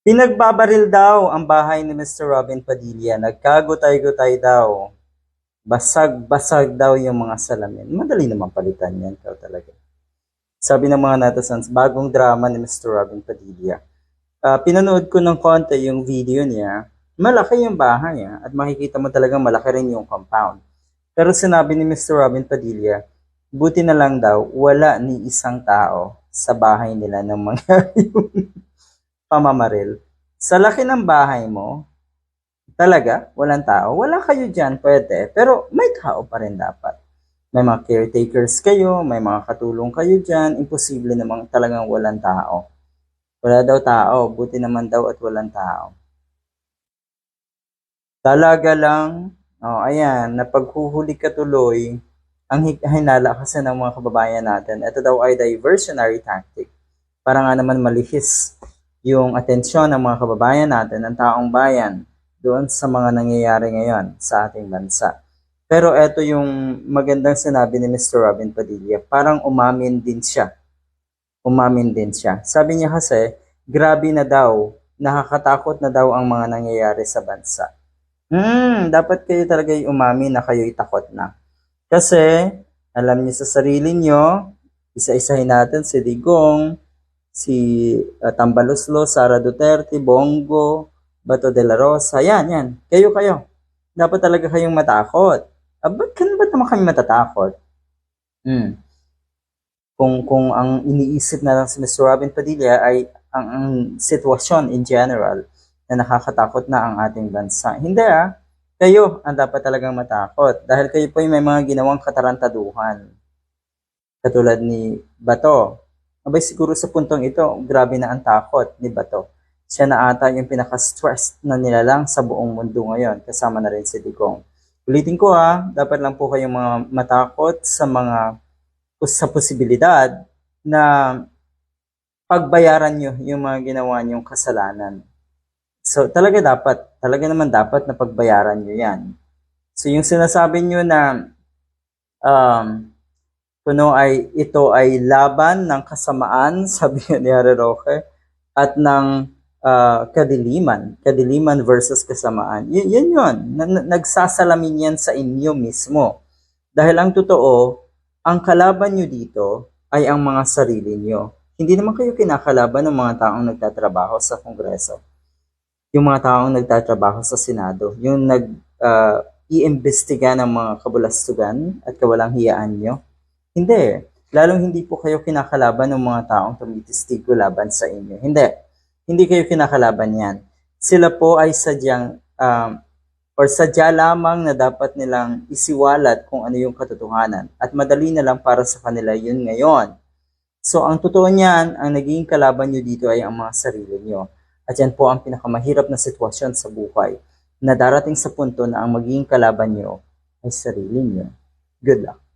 Pinagbabaril daw ang bahay ni Mr. Robin Padilla. Nagkagutay-gutay daw. Basag-basag daw yung mga salamin. Madali naman palitan yan, ikaw talaga. Sabi ng mga netizens, bagong drama ni Mr. Robin Padilla. Ah, pinanood ko ng konti yung video niya. Malaki yung bahay ah, at makikita mo talagang malaki rin yung compound. Pero sinabi ni Mr. Robin Padilla, buti na lang daw, wala ni isang tao sa bahay nila nang mangyari yung pamamaril. Sa laki ng bahay mo, talaga, walang tao. Wala kayo dyan, pwede. Pero may tao pa rin dapat. May mga caretakers kayo, may mga katulong kayo dyan. Imposible namang talagang walang tao. Wala daw tao, buti naman daw at walang tao. Talaga lang, oh, ayan, napaghuhuli ka tuloy, ang hi- hinala kasi ng mga kababayan natin, ito daw ay diversionary tactic. Para nga naman malihis yung atensyon ng mga kababayan natin, ng taong bayan, doon sa mga nangyayari ngayon sa ating bansa. Pero ito yung magandang sinabi ni Mr. Robin Padilla, parang umamin din siya umamin din siya. Sabi niya kasi, grabe na daw, nakakatakot na daw ang mga nangyayari sa bansa. Hmm, dapat kayo talaga yung umamin na kayo'y takot na. Kasi, alam niyo sa sarili niyo, isa-isahin natin si Digong, si uh, Tambaloslo, Sara Duterte, Bongo, Bato de la Rosa, yan, yan. Kayo, kayo. Dapat talaga kayong matakot. Ah, ba't, kan- ba't naman kami matatakot? Hmm kung kung ang iniisip na lang si Mr. Robin Padilla ay ang, ang sitwasyon in general na nakakatakot na ang ating bansa. Hindi ah. Kayo ang dapat talagang matakot dahil kayo po ay may mga ginawang katarantaduhan. Katulad ni Bato. Abay siguro sa puntong ito, grabe na ang takot ni Bato. Siya na ata yung pinaka-stressed na nilalang sa buong mundo ngayon, kasama na rin si Digong. Ulitin ko ah, dapat lang po kayong mga matakot sa mga sa posibilidad na pagbayaran nyo yung mga ginawa nyong kasalanan. So, talaga dapat, talaga naman dapat na pagbayaran nyo yan. So, yung sinasabi nyo na um, kuno ay ito ay laban ng kasamaan, sabi ni Harry Roque, at ng uh, kadiliman, kadiliman versus kasamaan. Y- yan yun, na- na- nagsasalamin yan sa inyo mismo. Dahil ang totoo, ang kalaban nyo dito ay ang mga sarili nyo. Hindi naman kayo kinakalaban ng mga taong nagtatrabaho sa Kongreso. Yung mga taong nagtatrabaho sa Senado. Yung nag uh, iimbestiga ng mga kabulastugan at kawalang hiyaan nyo. Hindi. Lalong hindi po kayo kinakalaban ng mga taong tumitistigo laban sa inyo. Hindi. Hindi kayo kinakalaban yan. Sila po ay sadyang um, or sadya lamang na dapat nilang isiwalat kung ano yung katotohanan at madali na lang para sa kanila yun ngayon. So ang totoo niyan, ang naging kalaban nyo dito ay ang mga sarili nyo. At yan po ang pinakamahirap na sitwasyon sa buhay na darating sa punto na ang magiging kalaban nyo ay sarili nyo. Good luck.